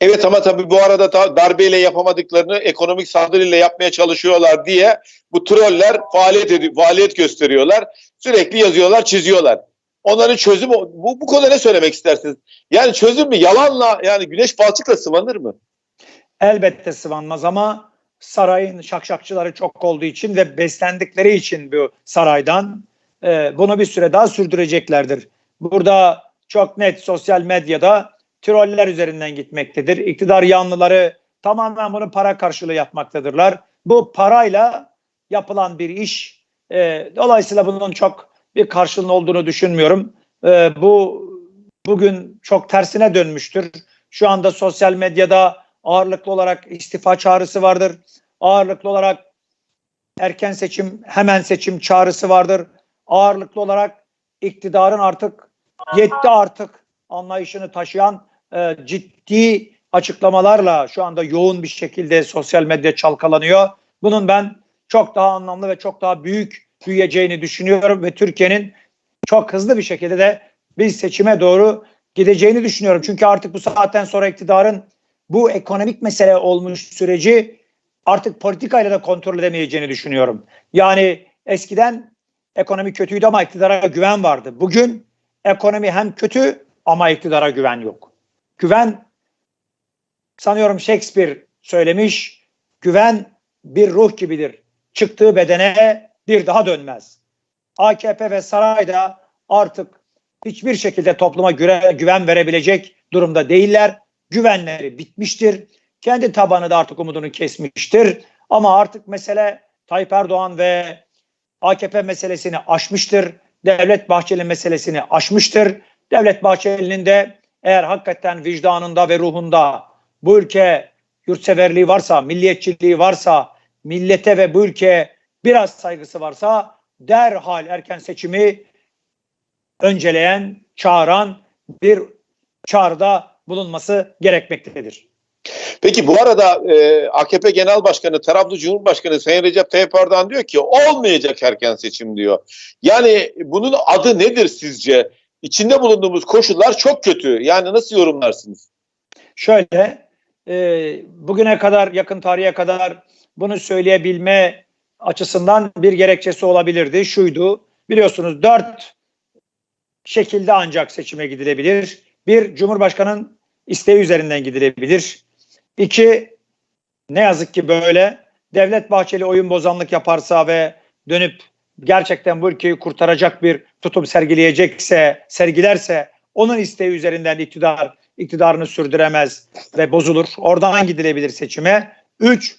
Evet ama tabii bu arada da darbeyle yapamadıklarını ekonomik saldırıyla yapmaya çalışıyorlar diye bu troller faaliyet faaliyet gösteriyorlar. Sürekli yazıyorlar, çiziyorlar. Onların çözümü bu, bu konuda ne söylemek istersiniz? Yani çözüm mü? Yalanla yani güneş balçıkla sıvanır mı? Elbette sıvanmaz ama sarayın şakşakçıları çok olduğu için ve beslendikleri için bu saraydan e, bunu bir süre daha sürdüreceklerdir. Burada çok net sosyal medyada troller üzerinden gitmektedir. İktidar yanlıları tamamen bunu para karşılığı yapmaktadırlar. Bu parayla yapılan bir iş. E, dolayısıyla bunun çok bir karşılığının olduğunu düşünmüyorum. E, bu bugün çok tersine dönmüştür. Şu anda sosyal medyada ağırlıklı olarak istifa çağrısı vardır. Ağırlıklı olarak erken seçim, hemen seçim çağrısı vardır. Ağırlıklı olarak iktidarın artık yetti artık anlayışını taşıyan e, ciddi açıklamalarla şu anda yoğun bir şekilde sosyal medya çalkalanıyor. Bunun ben çok daha anlamlı ve çok daha büyük büyüyeceğini düşünüyorum ve Türkiye'nin çok hızlı bir şekilde de bir seçime doğru gideceğini düşünüyorum. Çünkü artık bu saatten sonra iktidarın bu ekonomik mesele olmuş süreci artık politikayla da kontrol edemeyeceğini düşünüyorum. Yani eskiden ekonomi kötüydü ama iktidara güven vardı. Bugün ekonomi hem kötü ama iktidara güven yok. Güven sanıyorum Shakespeare söylemiş. Güven bir ruh gibidir. Çıktığı bedene bir daha dönmez. AKP ve saray da artık hiçbir şekilde topluma güre, güven verebilecek durumda değiller. Güvenleri bitmiştir. Kendi tabanı da artık umudunu kesmiştir. Ama artık mesele Tayyip Erdoğan ve AKP meselesini aşmıştır. Devlet Bahçeli meselesini aşmıştır. Devlet Bahçeli'nin de eğer hakikaten vicdanında ve ruhunda bu ülke yurtseverliği varsa, milliyetçiliği varsa, millete ve bu ülkeye biraz saygısı varsa derhal erken seçimi önceleyen, çağıran bir çağrıda bulunması gerekmektedir. Peki bu arada e, AKP Genel Başkanı, Trabzon Cumhurbaşkanı Sayın Recep Tayyip Erdoğan diyor ki olmayacak erken seçim diyor. Yani bunun adı nedir sizce? İçinde bulunduğumuz koşullar çok kötü. Yani nasıl yorumlarsınız? Şöyle, e, bugüne kadar, yakın tarihe kadar bunu söyleyebilme açısından bir gerekçesi olabilirdi. Şuydu, biliyorsunuz dört şekilde ancak seçime gidilebilir. Bir, Cumhurbaşkanı'nın isteği üzerinden gidilebilir. İki, ne yazık ki böyle Devlet Bahçeli oyun bozanlık yaparsa ve dönüp gerçekten bu ülkeyi kurtaracak bir tutum sergileyecekse, sergilerse onun isteği üzerinden iktidar iktidarını sürdüremez ve bozulur. Oradan gidilebilir seçime. Üç,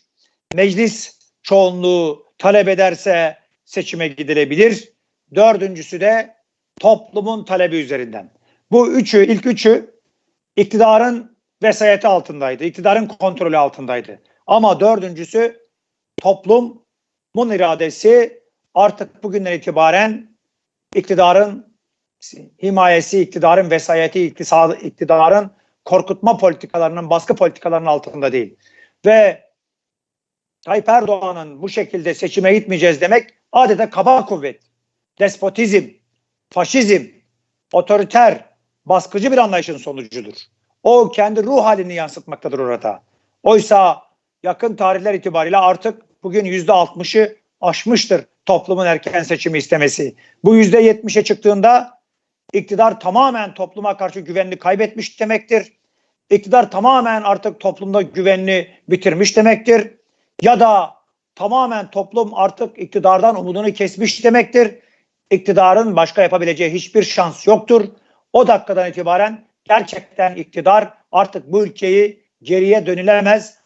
meclis çoğunluğu talep ederse seçime gidilebilir. Dördüncüsü de toplumun talebi üzerinden. Bu üçü, ilk üçü iktidarın vesayeti altındaydı. iktidarın kontrolü altındaydı. Ama dördüncüsü toplumun iradesi artık bugünden itibaren iktidarın himayesi, iktidarın vesayeti, iktisadı, iktidarın korkutma politikalarının, baskı politikalarının altında değil. Ve Tayyip Erdoğan'ın bu şekilde seçime gitmeyeceğiz demek adeta kaba kuvvet, despotizm, faşizm, otoriter, baskıcı bir anlayışın sonucudur. O kendi ruh halini yansıtmaktadır orada. Oysa yakın tarihler itibariyle artık bugün yüzde altmışı aşmıştır toplumun erken seçimi istemesi. Bu yüzde yetmişe çıktığında iktidar tamamen topluma karşı güvenini kaybetmiş demektir. İktidar tamamen artık toplumda güvenini bitirmiş demektir. Ya da tamamen toplum artık iktidardan umudunu kesmiş demektir. İktidarın başka yapabileceği hiçbir şans yoktur. O dakikadan itibaren gerçekten iktidar artık bu ülkeyi geriye dönülemez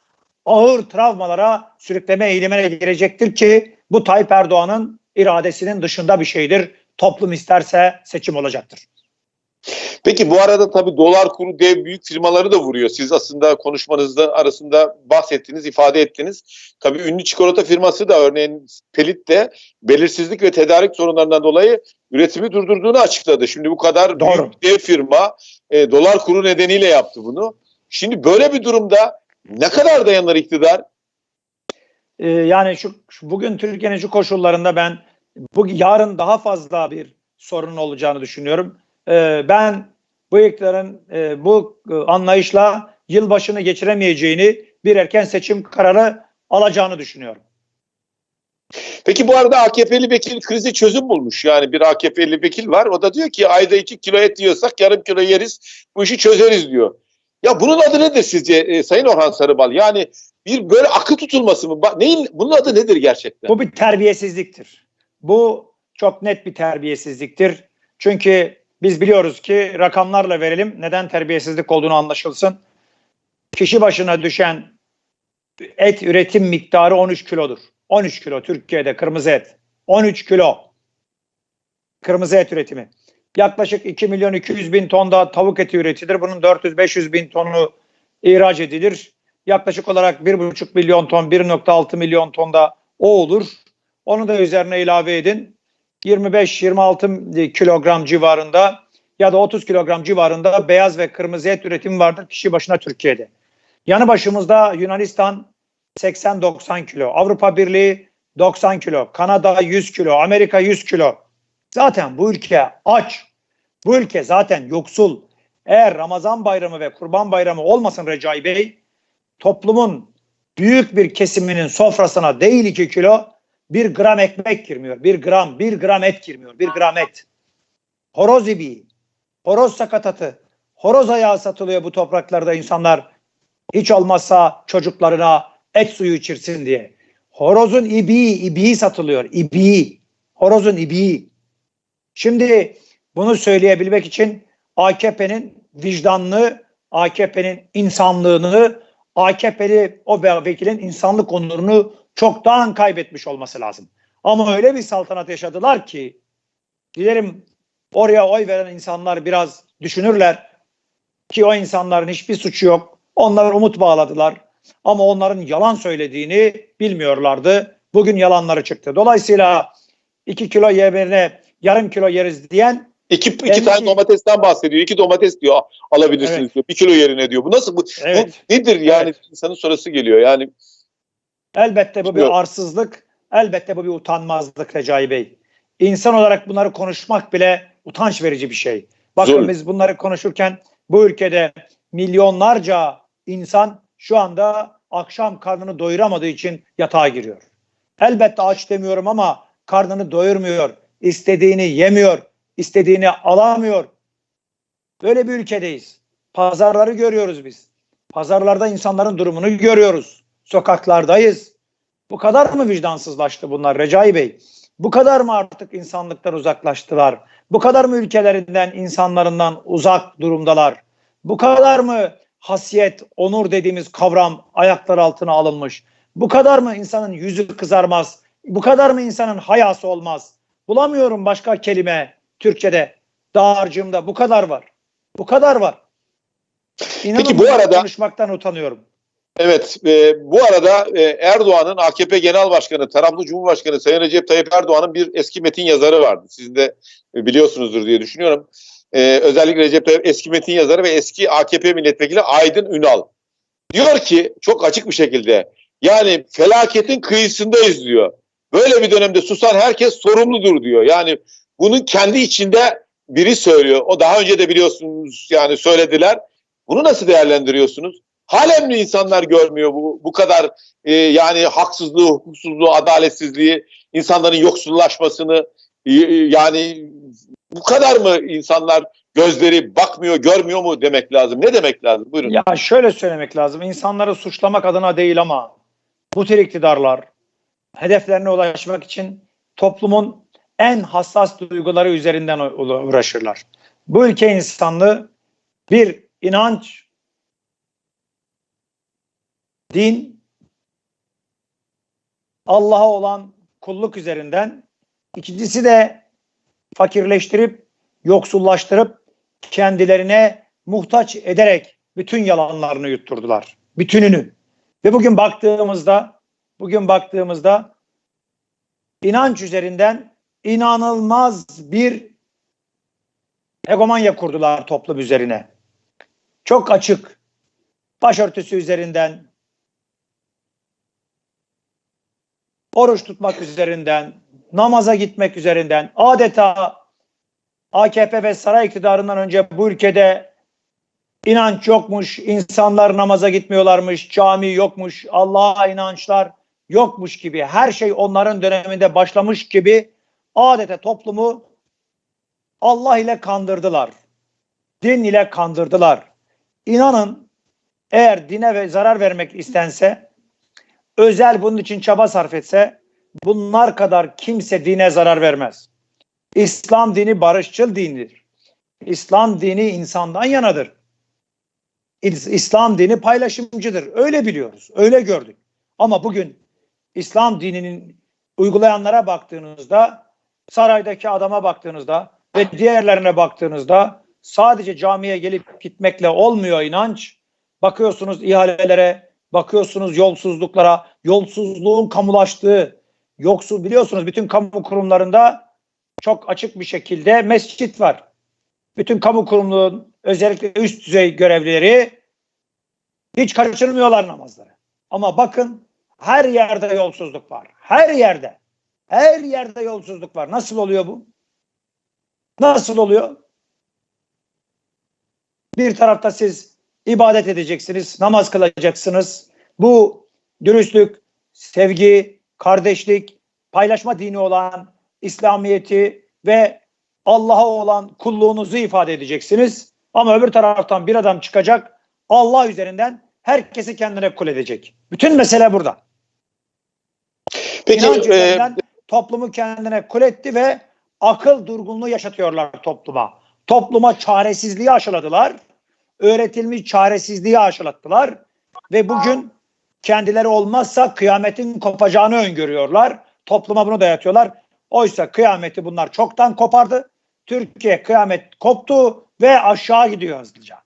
ağır travmalara sürükleme eğilimine girecektir ki bu Tayyip Erdoğan'ın iradesinin dışında bir şeydir. Toplum isterse seçim olacaktır. Peki bu arada tabii dolar kuru dev büyük firmaları da vuruyor. Siz aslında konuşmanızda arasında bahsettiniz, ifade ettiniz. Tabii ünlü çikolata firması da örneğin Pelit de belirsizlik ve tedarik sorunlarından dolayı üretimi durdurduğunu açıkladı. Şimdi bu kadar Doğru. büyük dev firma e, dolar kuru nedeniyle yaptı bunu. Şimdi böyle bir durumda ne kadar dayanır iktidar? Ee, yani şu, şu bugün Türkiye'nin şu koşullarında ben bu yarın daha fazla bir sorun olacağını düşünüyorum. Ee, ben bu iktidarın e, bu e, anlayışla yılbaşını geçiremeyeceğini bir erken seçim kararı alacağını düşünüyorum. Peki bu arada AKP'li vekil krizi çözüm bulmuş. Yani bir AKP'li vekil var. O da diyor ki ayda 2 kilo et yiyorsak yarım kilo yeriz. Bu işi çözeriz diyor. Ya bunun adı nedir sizce e, Sayın Orhan Sarıbal? Yani bir böyle akı tutulması mı? Neyin, bunun adı nedir gerçekten? Bu bir terbiyesizliktir. Bu çok net bir terbiyesizliktir. Çünkü biz biliyoruz ki rakamlarla verelim neden terbiyesizlik olduğunu anlaşılsın. Kişi başına düşen et üretim miktarı 13 kilodur. 13 kilo Türkiye'de kırmızı et. 13 kilo kırmızı et üretimi. Yaklaşık 2 milyon 200 bin ton da tavuk eti üretilir. Bunun 400-500 bin tonu ihraç edilir. Yaklaşık olarak 1,5 milyon ton, 1,6 milyon ton da o olur. Onu da üzerine ilave edin. 25-26 kilogram civarında ya da 30 kilogram civarında beyaz ve kırmızı et üretimi vardır kişi başına Türkiye'de. Yanı başımızda Yunanistan 80-90 kilo, Avrupa Birliği 90 kilo, Kanada 100 kilo, Amerika 100 kilo. Zaten bu ülke aç. Bu ülke zaten yoksul. Eğer Ramazan bayramı ve Kurban bayramı olmasın Recai Bey, toplumun büyük bir kesiminin sofrasına değil 2 kilo, bir gram ekmek girmiyor. Bir gram, bir gram et girmiyor. Bir gram et. Horoz ibiği, horoz sakatatı, horoz ayağı satılıyor bu topraklarda insanlar. Hiç olmazsa çocuklarına et suyu içirsin diye. Horozun ibiği, ibiği satılıyor. İbiği. Horozun ibiği. Şimdi bunu söyleyebilmek için AKP'nin vicdanını, AKP'nin insanlığını, AKP'li o vekilin insanlık onurunu çoktan kaybetmiş olması lazım. Ama öyle bir saltanat yaşadılar ki dilerim oraya oy veren insanlar biraz düşünürler ki o insanların hiçbir suçu yok. Onlar umut bağladılar ama onların yalan söylediğini bilmiyorlardı. Bugün yalanları çıktı. Dolayısıyla 2 kilo yerine yarım kilo yeriz diyen İki, iki Belki- tane domatesten bahsediyor. İki domates diyor alabilirsiniz Evet. diyor. Bir kilo yerine diyor. Bu nasıl? Bu, Evet. bu nedir yani? Evet. İnsanın sonrası geliyor. Yani Elbette bu bir Bilmiyorum. arsızlık, elbette bu bir utanmazlık Recai Bey. İnsan olarak bunları konuşmak bile utanç verici bir şey. Bakın Zor. biz bunları konuşurken bu ülkede milyonlarca insan şu anda akşam karnını doyuramadığı için yatağa giriyor. Elbette aç demiyorum ama karnını doyurmuyor, istediğini yemiyor, istediğini alamıyor. Böyle bir ülkedeyiz. Pazarları görüyoruz biz. Pazarlarda insanların durumunu görüyoruz. Sokaklardayız. Bu kadar mı vicdansızlaştı bunlar Recai Bey? Bu kadar mı artık insanlıktan uzaklaştılar? Bu kadar mı ülkelerinden, insanlarından uzak durumdalar? Bu kadar mı hasiyet, onur dediğimiz kavram ayaklar altına alınmış? Bu kadar mı insanın yüzü kızarmaz? Bu kadar mı insanın hayası olmaz? Bulamıyorum başka kelime Türkçe'de, dağarcığımda bu kadar var. Bu kadar var. İnanın Peki bu arada- konuşmaktan utanıyorum. Evet, e, bu arada e, Erdoğan'ın AKP Genel Başkanı, taraflı Cumhurbaşkanı Sayın Recep Tayyip Erdoğan'ın bir eski metin yazarı vardı. Siz de e, biliyorsunuzdur diye düşünüyorum. E, özellikle Recep Tayyip eski metin yazarı ve eski AKP milletvekili Aydın Ünal. Diyor ki çok açık bir şekilde yani felaketin kıyısındayız diyor. Böyle bir dönemde susan herkes sorumludur diyor. Yani bunun kendi içinde biri söylüyor. O daha önce de biliyorsunuz yani söylediler. Bunu nasıl değerlendiriyorsunuz? Halen mi insanlar görmüyor bu bu kadar e, yani haksızlığı, hukuksuzluğu, adaletsizliği, insanların yoksullaşmasını e, e, yani bu kadar mı insanlar gözleri bakmıyor, görmüyor mu demek lazım? Ne demek lazım? Buyurun. Ya şöyle söylemek lazım. İnsanları suçlamak adına değil ama bu tür iktidarlar hedeflerine ulaşmak için toplumun en hassas duyguları üzerinden uğraşırlar. Bu ülke insanlığı bir inanç, din, Allah'a olan kulluk üzerinden, ikincisi de fakirleştirip, yoksullaştırıp kendilerine muhtaç ederek bütün yalanlarını yutturdular. Bütününü. Ve bugün baktığımızda bugün baktığımızda inanç üzerinden inanılmaz bir hegemonya kurdular toplum üzerine. Çok açık. Başörtüsü üzerinden, oruç tutmak üzerinden, namaza gitmek üzerinden adeta AKP ve saray iktidarından önce bu ülkede inanç yokmuş, insanlar namaza gitmiyorlarmış, cami yokmuş, Allah'a inançlar yokmuş gibi, her şey onların döneminde başlamış gibi adeta toplumu Allah ile kandırdılar. Din ile kandırdılar. İnanın eğer dine ve zarar vermek istense, özel bunun için çaba sarf etse, bunlar kadar kimse dine zarar vermez. İslam dini barışçıl dindir. İslam dini insandan yanadır. İs- İslam dini paylaşımcıdır. Öyle biliyoruz, öyle gördük. Ama bugün İslam dininin uygulayanlara baktığınızda, saraydaki adama baktığınızda ve diğerlerine baktığınızda sadece camiye gelip gitmekle olmuyor inanç. Bakıyorsunuz ihalelere, bakıyorsunuz yolsuzluklara, yolsuzluğun kamulaştığı, yoksul biliyorsunuz bütün kamu kurumlarında çok açık bir şekilde mescit var. Bütün kamu kurumlarının özellikle üst düzey görevlileri hiç kaçırmıyorlar namazları. Ama bakın her yerde yolsuzluk var. Her yerde. Her yerde yolsuzluk var. Nasıl oluyor bu? Nasıl oluyor? Bir tarafta siz ibadet edeceksiniz, namaz kılacaksınız. Bu dürüstlük, sevgi, kardeşlik, paylaşma dini olan İslamiyeti ve Allah'a olan kulluğunuzu ifade edeceksiniz. Ama öbür taraftan bir adam çıkacak, Allah üzerinden herkesi kendine kul edecek. Bütün mesele burada. Peki İnanç e, üzerinden toplumu kendine kul etti ve akıl durgunluğu yaşatıyorlar topluma. Topluma çaresizliği aşıladılar. Öğretilmiş çaresizliği aşılattılar. Ve bugün kendileri olmazsa kıyametin kopacağını öngörüyorlar. Topluma bunu dayatıyorlar. Oysa kıyameti bunlar çoktan kopardı. Türkiye kıyamet koptu ve aşağı gidiyor hızlıca.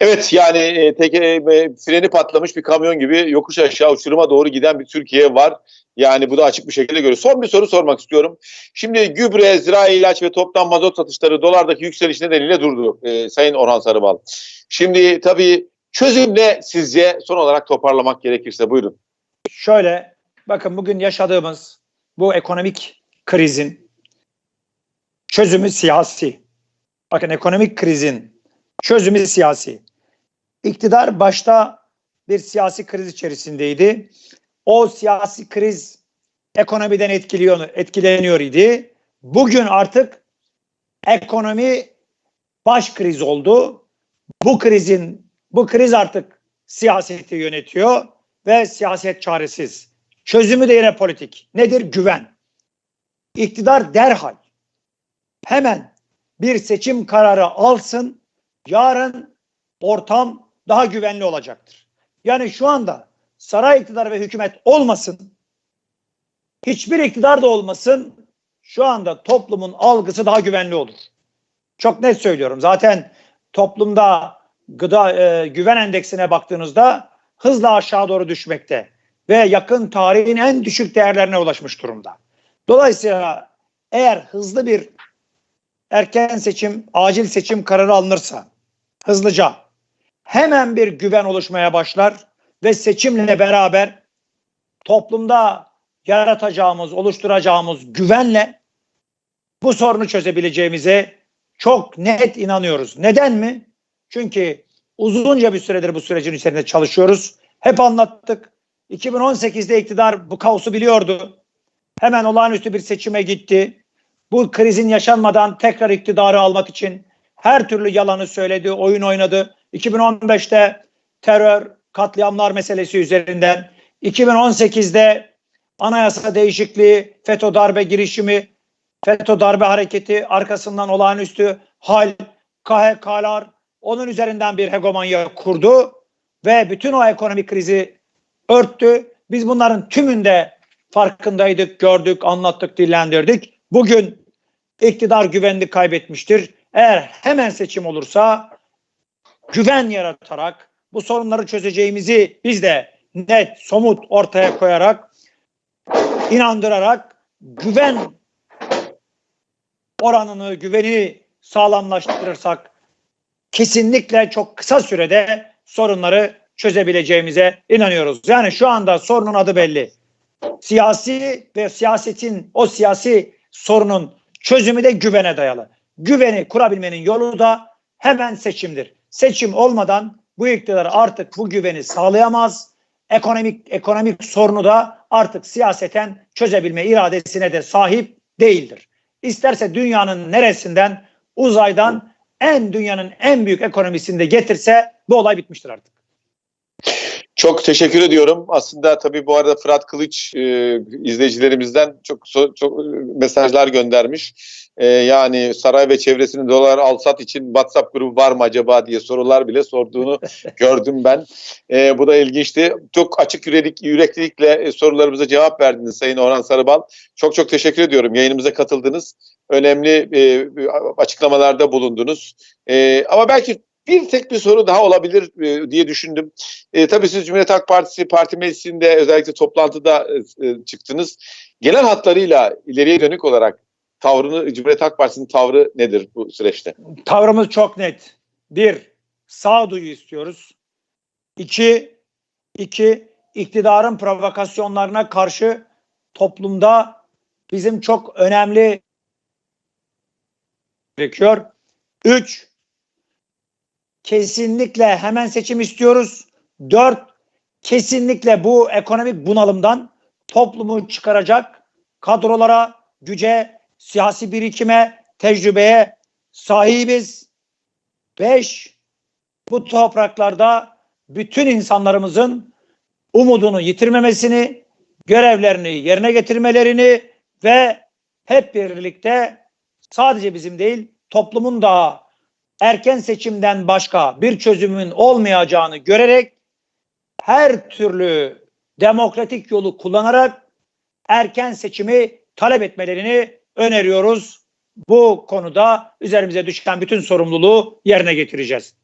Evet yani e, teke, e, freni patlamış bir kamyon gibi yokuş aşağı uçuruma doğru giden bir Türkiye var. Yani bu da açık bir şekilde görüyoruz. Son bir soru sormak istiyorum. Şimdi gübre, zirai ilaç ve toptan mazot satışları dolardaki yükseliş nedeniyle durdu e, Sayın Orhan Sarıbal. Şimdi tabii çözüm ne sizce son olarak toparlamak gerekirse buyurun. Şöyle bakın bugün yaşadığımız bu ekonomik krizin çözümü siyasi. Bakın ekonomik krizin çözümü siyasi. İktidar başta bir siyasi kriz içerisindeydi. O siyasi kriz ekonomiden etkiliyor, etkileniyor idi. Bugün artık ekonomi baş kriz oldu. Bu krizin bu kriz artık siyaseti yönetiyor ve siyaset çaresiz. Çözümü de yine politik. Nedir? Güven. İktidar derhal hemen bir seçim kararı alsın. Yarın ortam daha güvenli olacaktır. Yani şu anda saray iktidarı ve hükümet olmasın. Hiçbir iktidar da olmasın. Şu anda toplumun algısı daha güvenli olur. Çok net söylüyorum. Zaten toplumda gıda e, güven endeksine baktığınızda hızla aşağı doğru düşmekte ve yakın tarihin en düşük değerlerine ulaşmış durumda. Dolayısıyla eğer hızlı bir erken seçim, acil seçim kararı alınırsa hızlıca hemen bir güven oluşmaya başlar ve seçimle beraber toplumda yaratacağımız, oluşturacağımız güvenle bu sorunu çözebileceğimize çok net inanıyoruz. Neden mi? Çünkü uzunca bir süredir bu sürecin üzerinde çalışıyoruz. Hep anlattık. 2018'de iktidar bu kaosu biliyordu. Hemen olağanüstü bir seçime gitti. Bu krizin yaşanmadan tekrar iktidarı almak için her türlü yalanı söyledi, oyun oynadı. 2015'te terör, katliamlar meselesi üzerinden, 2018'de anayasa değişikliği, FETÖ darbe girişimi, FETÖ darbe hareketi, arkasından olağanüstü hal, KHK'lar, onun üzerinden bir hegemonya kurdu ve bütün o ekonomik krizi örttü. Biz bunların tümünde farkındaydık, gördük, anlattık, dillendirdik. Bugün iktidar güvenlik kaybetmiştir. Eğer hemen seçim olursa güven yaratarak bu sorunları çözeceğimizi biz de net, somut ortaya koyarak, inandırarak güven oranını, güveni sağlamlaştırırsak kesinlikle çok kısa sürede sorunları çözebileceğimize inanıyoruz. Yani şu anda sorunun adı belli. Siyasi ve siyasetin o siyasi sorunun çözümü de güvene dayalı. Güveni kurabilmenin yolu da hemen seçimdir. Seçim olmadan bu iktidar artık bu güveni sağlayamaz. Ekonomik ekonomik sorunu da artık siyaseten çözebilme iradesine de sahip değildir. İsterse dünyanın neresinden uzaydan en dünyanın en büyük ekonomisinde getirse bu olay bitmiştir artık. Çok teşekkür ediyorum. Aslında tabii bu arada Fırat Kılıç e, izleyicilerimizden çok çok e, mesajlar göndermiş. E, yani saray ve çevresinin dolar alsat için WhatsApp grubu var mı acaba diye sorular bile sorduğunu gördüm ben. E, bu da ilginçti. Çok açık yüreklilik, yüreklilikle e, sorularımıza cevap verdiniz Sayın Orhan Sarıbal. Çok çok teşekkür ediyorum. Yayınımıza katıldınız. Önemli e, açıklamalarda bulundunuz. E, ama belki bir tek bir soru daha olabilir e, diye düşündüm. E, tabii siz Cumhuriyet Halk Partisi parti meclisinde özellikle toplantıda e, e, çıktınız. Genel hatlarıyla ileriye dönük olarak tavrını Cumhuriyet Halk Partisi'nin tavrı nedir bu süreçte? Tavrımız çok net. Bir, sağduyu istiyoruz. İki, iki iktidarın provokasyonlarına karşı toplumda bizim çok önemli gerekiyor. Üç, kesinlikle hemen seçim istiyoruz. Dört, kesinlikle bu ekonomik bunalımdan toplumu çıkaracak kadrolara, güce, siyasi birikime, tecrübeye sahibiz. Beş, bu topraklarda bütün insanlarımızın umudunu yitirmemesini, görevlerini yerine getirmelerini ve hep birlikte sadece bizim değil toplumun da erken seçimden başka bir çözümün olmayacağını görerek her türlü demokratik yolu kullanarak erken seçimi talep etmelerini öneriyoruz. Bu konuda üzerimize düşen bütün sorumluluğu yerine getireceğiz.